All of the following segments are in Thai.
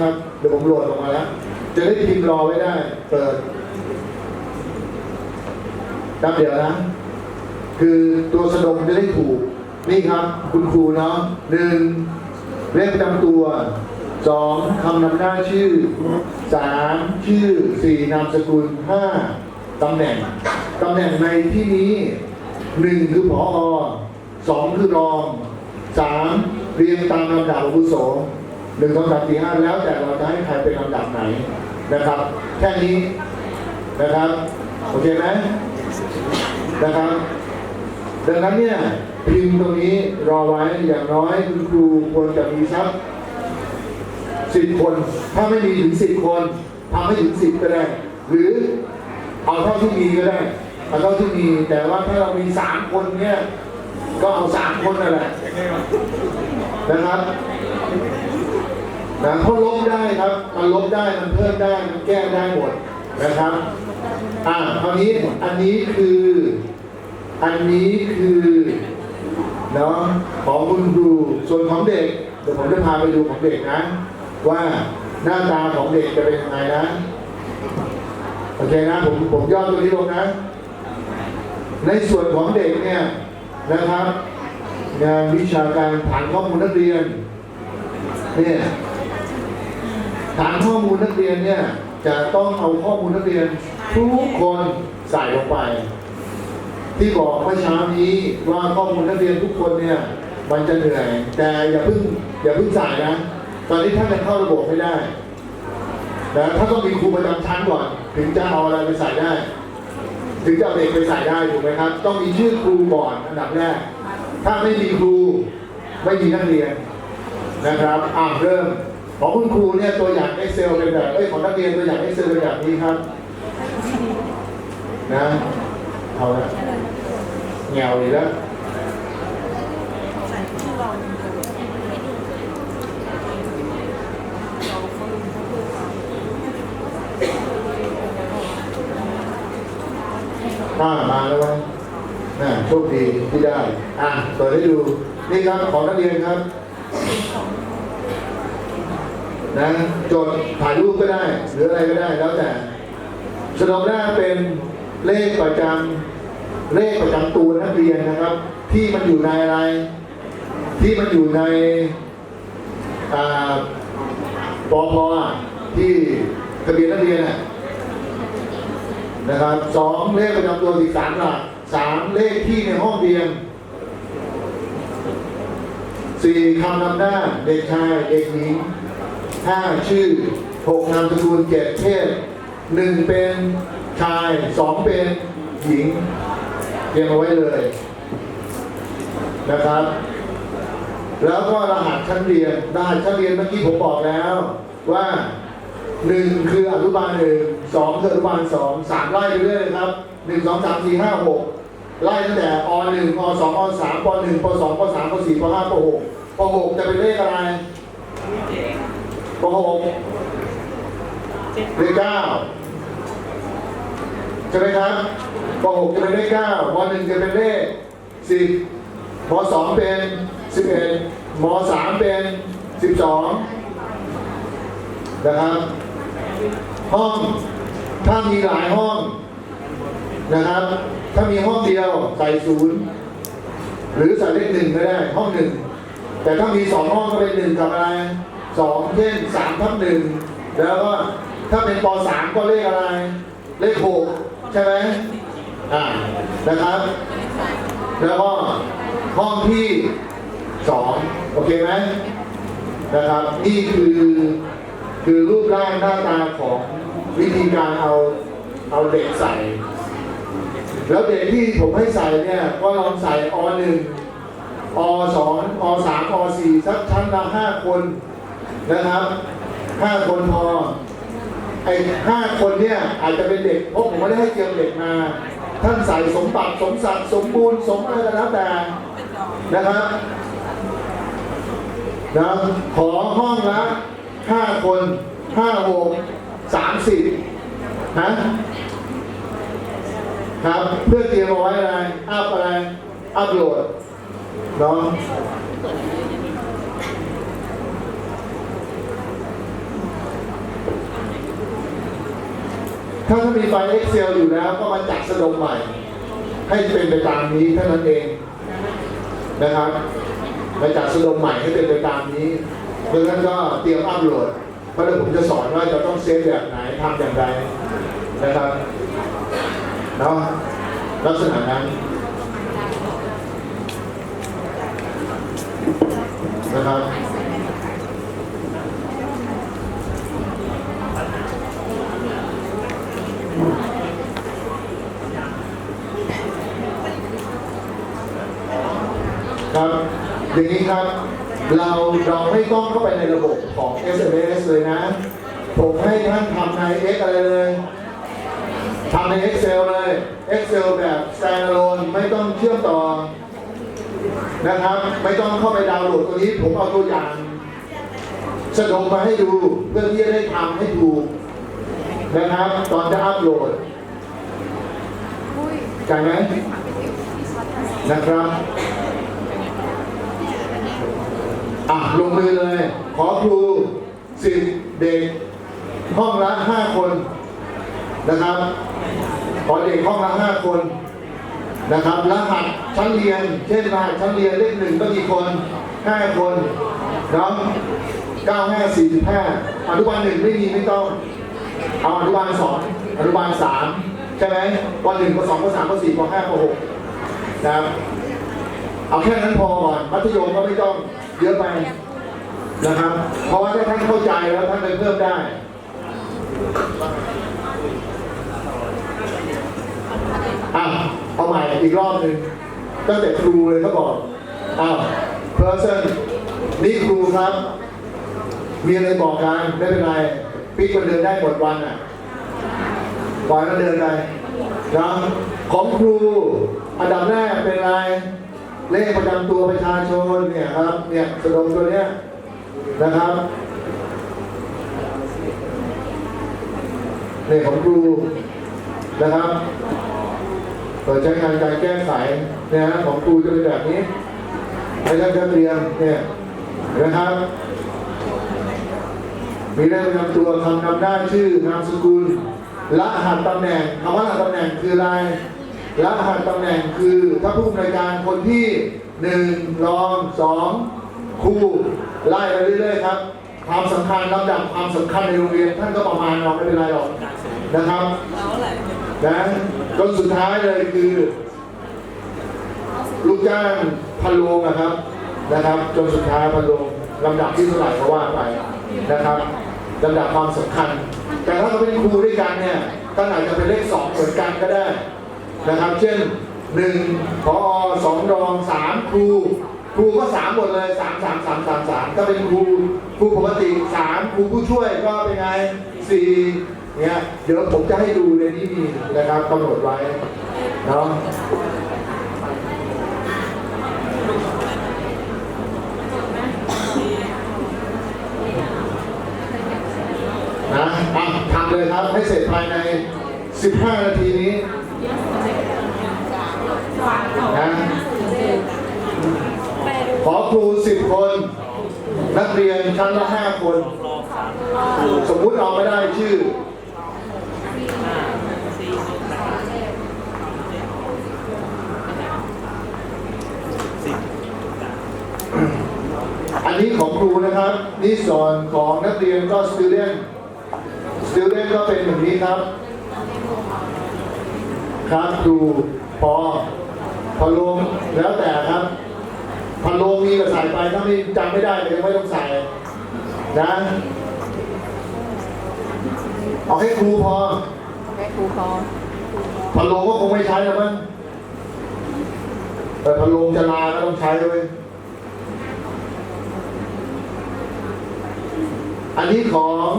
ครับเดี๋ยวผมโหลดออกมาแล้ว จะได้พิมพ์รอไว้ได้ เปิดแป๊บเดี๋ยวนะ คือตัวสะดมจะได้ถูก นี่ครับ คุณครูเนาะหนึ่งเลขประจำตัวสองคำนำหน้าชื่อสามชื่อสี่นามสกุลห้าตำแหน่งตำแหน่งในที่นี้หนึ่งคือผอสองคือรองสามเรียงตามลำดับอาวุโส หนึ่งสองสามสี่ห้าแล้วแต่เราจะให้ใครเป็นลำดับไหนนะครับ แค่นี้นะครับ โอเคไหมนะครับ ดังนั้นเนี่ยพิมพ์ตรงนี้รอไว้อย่างน้อยคุณครูควรจะมีสักสิบคน ถ้าไม่มีถึงสิบคนทำให้ถึงสิบก็ได้ หรือเอาเท่าที่มีก็ได้เอาเท่าที่มีแต่ว่าถ้าเรามีสามคนเนี่ยก็เอาสามคนนั่นแหละนะครับ นะเขาลบได้ครับ มันลบได้มันเพิ่มได้ มันแก้ได้หมดนะครับอ่าคราวนี้อันนี้คือ อันนี้คือเนาะของคุณครูส่วนของเด็กเดี๋ยวผมจะพาไปดูของเด็กนะ ว่าหน้าตาของเด็กจะเป็นยังไงนะโอเคนะผมผมย่อตัวนี้ลงนะ ในส่วนของเด็กเนี่ยนะครับ งานวิชาการฐานข้อมูลนักเรียนเนี่ย ฐานข้อมูลนักเรียนเนี่ยจะต้องเอาข้อมูลนักเรียนทุกคนใส่ลงไป ที่บอกเมื่อเช้านี้ว่าข้อมูลนักเรียนทุกคนเนี่ยมันจะเหนื่อยแต่อย่าเพิ่งอย่าเพิ่งใส่นะ ตอนนี้ท่านยังเข้าระบบไม่ได้นะถ้าต้องมีครูประจำชั้นก่อน ถึงจะเอาอะไรไปใส่ได้ ถึงจะเอาเด็กไปใส่ได้ถูกไหมครับ ต้องมีชื่อครูก่อนอันดับแรก ถ้าไม่มีครูไม่มีนักเรียนนะครับอ่าเริ่ม ของคุณครูเนี่ยตัวอย่าง Excel เป็นแบบเอ้ยของนักเรียนตัวอย่าง Excel เป็นแบบนี้ครับนะเอาละแงวอีกแล้วอ่ามาแล้ววะน่ะโชคดีที่ได้ อะเปิดให้ดู นี่ครับของนักเรียนครับ นะจดถ่ายรูปก็ได้ หรืออะไรก็ได้แล้วแต่สนองหน้าเป็นเลขประจำเลขประจำตัวนักเรียนนะครับ ที่มันอยู่ในอะไร ที่มันอยู่ในปอพอที่ทะเบียนนักเรียนนะนะครับสองเลขประจำตัวสิบสามหลักสามเลขที่ในห้องเรียนสี่คำนำหน้าเด็กชายเด็กหญิง ห้าชื่อหกนามสกุลเจ็ดเพศหนึ่งเป็นชายสองเป็นหญิงเตรียมเอาไว้เลยนะครับ แล้วก็รหัสชั้นเรียนรหัสชั้นเรียนเมื่อกี้ผมบอกแล้วว่าหนึ่งคืออนุบาลหนึ่งสองคืออนุบาลสองสามไล่ไปเรื่อยเลยครับหนึ่งสองสามสี่ห้าหกไล่ตั้งแต่อหนึ่งอสองอสามปหนึ่งปสองปสามปสี่ปห้าปหกปหกจะเป็นเลขอะไร ปหกเลขเก้าใช่ไหมครับปหกจะเป็นเลขเก้าปหนึ่งจะเป็นเลขสิบปสองเป็นสิบเอ็ดมสามเป็นสิบสองนะครับห้องถ้ามีหลายห้องนะครับ ถ้ามีห้องเดียวใส่ศูนย์หรือใส่เลขหนึ่งก็ได้ห้องหนึ่งแต่ถ้ามีสองห้องก็เป็นหนึ่งกับอะไร สองเช่นสามทับหนึ่งแล้วก็ถ้าเป็นปสามก็เลขอะไร เลขหกใช่ไหมอ่านะครับ แล้วก็ห้องที่สองโอเคไหมนะครับ นี่คือคือรูปร่างหน้าตาของวิธีการเอาเอาเด็กใส่ แล้วเด็กที่ผมให้ใส่เนี่ย ก็ลองใส่อหนึ่งอสองอสามอสี่สักชั้นละห้าคน นะครับห้าคนพอไอ้ห้าคนเนี่ยอาจจะเป็นเด็กเพราะผมไม่ได้ให้เตรียมเด็กมา ท่านใส่สมบัติสมศักดิ์สมบูรณ์สมอะไรก็แล้วแต่นะครับนะขอห้องละห้าคนห้าหกสามสิบนะครับเพื่อเตรียมเอาไว้อะไรอัพอะไรอัพโหลดเนาะ ถ้าถ้ามีไฟล์ Excel อยู่แล้วก็มาจัดสะดมใหม่ ให้เป็นไปตามนี้เท่านั้นเองนะครับมาจัดสะดมใหม่ให้เป็นไปตามนี้เพราะฉะนั้นก็เตรียมอัพโหลดเพราะเดี๋ยวผมจะสอนว่าจะต้องเซฟแบบไหนทำอย่างไรนะครับเนาะลักษณะนั้นนะครับ ครับอย่างนี้ครับ เราเราไม่ต้องเข้าไปในระบบของ SMS เลยนะ ผมให้ท่านทำใน X อะไรเลยทำใน Excel เลย Excel แบบ standalone ไม่ต้องเชื่อมต่อนะครับ ไม่ต้องเข้าไปดาวน์โหลดตัวนี้ ผมเอาตัวอย่างสะดมมาให้ดูเพื่อที่จะได้ทำให้ถูกนะครับ ตอนจะอัพโหลดใจไหมนะครับ อะลงมือเลย ขอครูสิบเด็ก ห้องละห้าคนนะครับ ขอเด็กห้องละห้าคนนะครับรหัสชั้นเรียน เช่นรหัสชั้นเรียนเลขหนึ่งก็กี่คนห้าคนเนาะเก้าห้าสี่สิบห้าอนุบาลหนึ่งไม่มีไม่ต้อง เอาอนุบาลสองอนุบาลสามใช่ไหมปหนึ่งปสองปสามปสี่ปห้าปหกนะครับเอาแค่นั้นพอก่อนมัธยมก็ไม่ต้อง เยอะไปนะครับ เพราะว่าถ้าท่านเข้าใจแล้วท่านไปเพิ่มได้อะเอาใหม่อีกรอบหนึ่งตั้งแต่ครูเลยเขาบอกอ้าว person นี่ครูครับ มีอะไรบอกกันไม่เป็นไรปิ๊กมันเดินได้หมดวันอะปล่อยมันเดินไปนะของครูอันดับแรกเป็นอะไร เลขประจำตัวประชาชนเนี่ยครับ เนี่ยสดมตัวเนี้ยนะครับเลขของครูนะครับเปิดใช้งานการแก้ไขเนี่ยฮะของครูจะเป็นแบบนี้ให้ท่านนักเรียนเนี่ยนะครับมีเลขประจำตัวคำนำหน้าชื่อนามสกุลรหัสตำแหน่งคำว่ารหัสตำแหน่งคืออะไร รหัสตำแหน่งคือถ้าผู้อำนการคนที่หนึ่งรองสองครูไล่ไปเรื่อยๆครับ ความสำคัญลำดับความสำคัญในโรงเรียนท่านก็ประมาณเราไม่เป็นไรหรอกนะครับนะจนสุดท้ายเลยคือ ลูกจ้างพันโลงนะครับนะครับ จนสุดท้ายพันโลงลำดับที่เท่าไหร่ก็ว่าไปนะครับลำดับความสำคัญ แต่ถ้าเราเป็นครูด้วยกันเนี่ยก็อาจจะเป็นเลขสองเหมือนกันก็ได้ นะครับ เช่นหนึ่งพอสองรองสามครู ครูก็สามหมดเลยสามสามสามสามสามก็เป็นครูครูปกติสามครูผู้ช่วยก็เป็นไงสี่เนี่ยเดี๋ยวผมจะให้ดูในนี้มีนะครับกำหนดไว้เนาะนะอะทำเลยครับให้เสร็จภายใน 15 นาทีนี้ นะขอครู10คน นักเรียนชั้นละ5คน สมมุติเอาไม่ได้ชื่อ อันนี้ของครูนะครับ นี่ส่วนของนักเรียนก็ student student ก็เป็นแบบนี้ครับ ครับครูพอ พอลงแล้วแต่ครับ พันโลงมีก็ใส่ไปถ้าไม่จำไม่ได้ก็ยังไม่ต้องใส่นะเอาให้ครูพอแม่ครูพอพันโลงก็คงไม่ใช้แล้วมั้งแต่พันโลงจะลาก็ต้องใช้เลยอันนี้ของ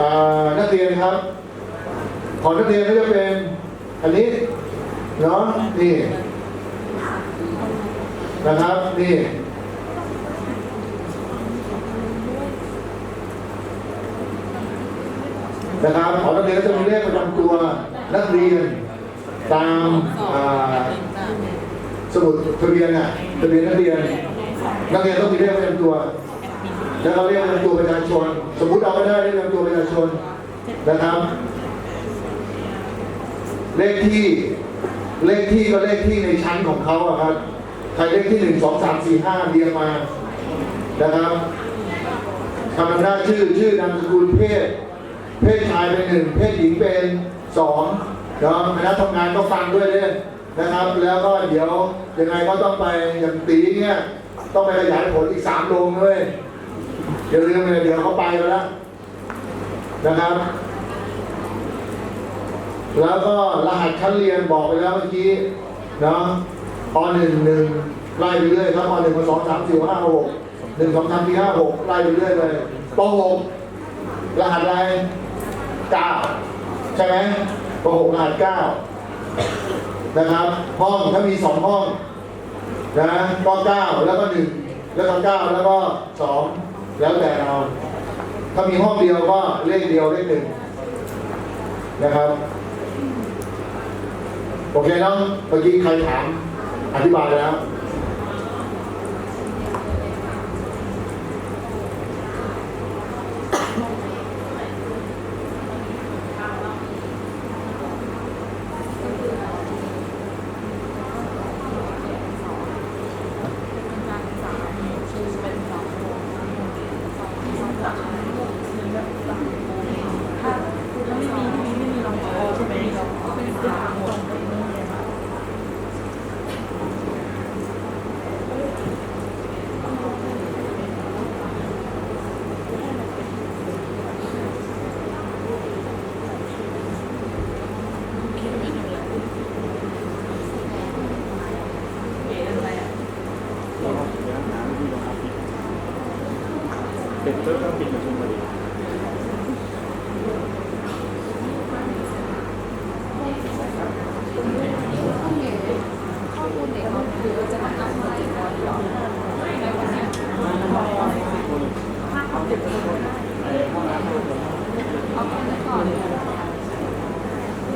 อานักเรียนครับ ของนักเรียนก็จะเป็นอันนี้เนาะนี่ นะครับนี่นะครับของนักเรียนก็จะมีเลขประจำตัวนักเรียนตามสมุดทะเบียนอะทะเบียนนักเรียน นักเรียนต้องมีเลขประจำตัว แล้วเราเรียกประจำตัวประชาชน สมมุติเอาไม่ได้เรียกประจำตัวประชาชนนะครับ เลขที่เลขที่ก็เลขที่ในชั้นของเขาอะครับ ใครเลขที่หนึ่งสองสามสี่ห้าเรียงมานะครับคำหน้าชื่อชื่อนามสกุลเพศ เพศชายเป็นหนึ่งเพศหญิงเป็นสองนะคณะทำงานก็ฟังด้วยเลยนะครับ แล้วก็เดี๋ยวยังไงก็ต้องไปอย่างตีเนี่ยต้องไปขยายผลอีกสามโรงเลยอย่าลืมเลยเดี๋ยวเขาไปแล้วนะครับ แล้วก็รหัสชั้นเรียนบอกไปแล้วเมื่อกี้เนาะ ปหนึ่งหนึ่งไล่ไปเรื่อยครับปหนึ่งปสองสามสี่ห้าหกหนึ่งสองสามสี่ห้าหกไล่ไปเรื่อยเลยปหกรหัสอะไรเก้าใช่ไหมปหกรหัสเก้านะครับ ห้องถ้ามีสองห้องนะก็เก้าแล้วก็หนึ่งแล้วก็เก้าแล้วก็สองแล้วแต่เราถ้ามีห้องเดียวก็เลขเดียวเลขหนึ่งนะครับ โอเคเนาะเมื่อกี้ใครถาม อธิบายแล้ว เป็นเพื่อต้องปิดประชุมพอดี ข้อมูลเด็กก็คือจะมาเอามาอีกแล้วเหรอ เอาไปก่อน แล้วกลับไปนี่คุยอะจากเราเลย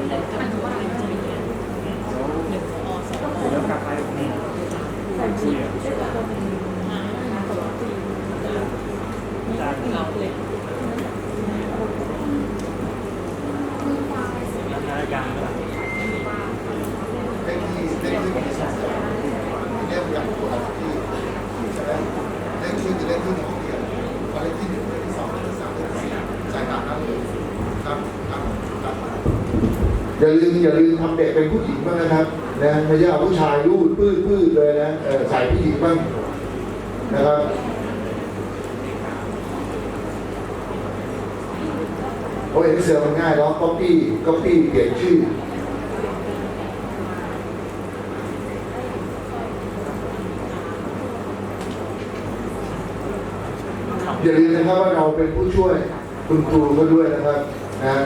รายการก็ เลขที่เลขที่มีสองเรียกอย่างตัวที่ใช่ไหมเลขที่คือเลขที่ของเรียนพอเลขที่หนึ่งเลขที่สองเลขที่สามเลขที่สี่ใส่ตามนั้นเลยครับครับครับ อย่าลืมอย่าลืมทำเด็กเป็นผู้หญิงบ้างนะครับนะไม่ใช่เอาผู้ชายรูด ปื้ดปื้ดเลยนะใส่ผู้หญิงบ้างนะครับโอ้ยเสือมันง่ายเนาะก๊อปปี้ก๊อปปี้เปลี่ยนชื่ออย่าลืมนะครับว่าเราเป็นผู้ช่วยคุณครูก็ด้วยนะครับนะ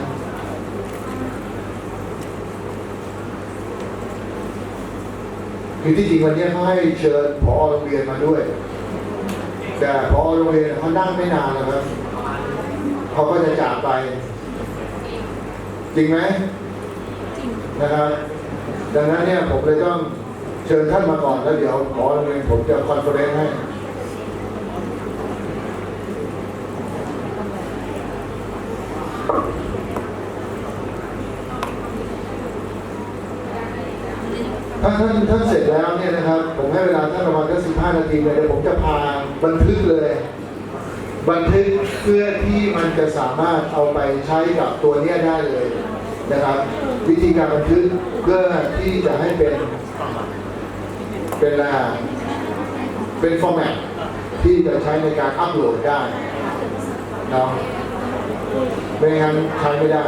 คือที่จริงวันนี้เขาให้เชิญพอโรงเรียนมาด้วย แต่พอโรงเรียนเขานั่งไม่นานนะครับเขาก็จะจากไป จริงไหมนะครับ ดังนั้นเนี่ยผมเลยต้องเชิญท่านมาก่อนแล้วเดี๋ยวพอโรงเรียนผมจะคอนเฟอเรนซ์ให้ ถ้าท่านท่านเสร็จแล้วเนี่ยนะครับ ผมให้เวลาท่านประมาณแค่สิบห้านาทีเลยเดี๋ยวผมจะพาบันทึกเลย บันทึกเพื่อที่มันจะสามารถเอาไปใช้กับตัวเนี้ยได้เลยนะครับ วิธีการบันทึกเพื่อที่จะให้เป็น เป็นอะไรอะเป็นฟอร์แมตที่จะใช้ในการอัปโหลดได้เนาะไม่งั้นใช้ไม่ได้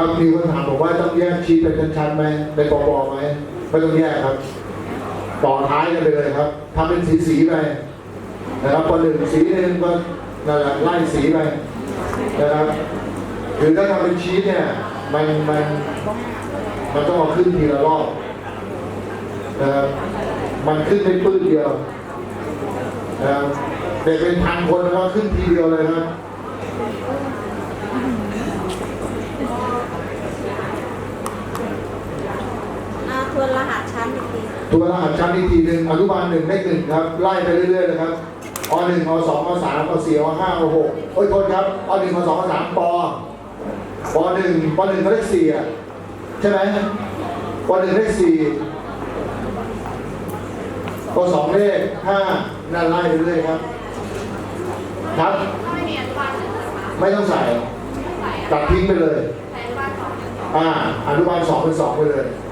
ครับมีคนถามบอกว่าต้องแยกชีทเป็นชั้นๆไหมเป็นปอๆไหมไม่ต้องแยกครับ ต่อท้ายกันไปเลยครับทำเป็นสีๆไปนะครับพอหนึ่งสีหนึ่งก็นั่นแหละไล่สีไปนะครับคือถ้าทำเป็นชีทเนี่ยมันมันมันต้องเอาขึ้นทีละรอบนะครับมันขึ้นไม่ปื้ดเดียวนะครับเด็กเป็นพันคนนะครับขึ้นทีเดียวเลยครับ อ่า ทวนรหัสชั้นอีกทีตัวรหัสชั้นอีกทีหนึ่งอนุบาลหนึ่งเลขหนึ่งครับ ไล่ไปเรื่อยๆเลยครับอหนึ่งอสองอสามอสี่อห้าอหกโอ้ยโทษครับอหนึ่งอสองอสามปปหนึ่งปหนึ่งเขาเลขสี่อะใช่ไหมปหนึ่งเลขสี่ปสองเลขห้านั่นไล่ไปเรื่อยครับ ครับถ้าไม่มีอนุบาลหนึ่งนะคะไม่ต้องใส่ไม่ใส่อะตัดทิ้งไปเลยใส่อนุบาลสองเป็นสองอ่าอนุบาลสองเป็นสองไปเลยอ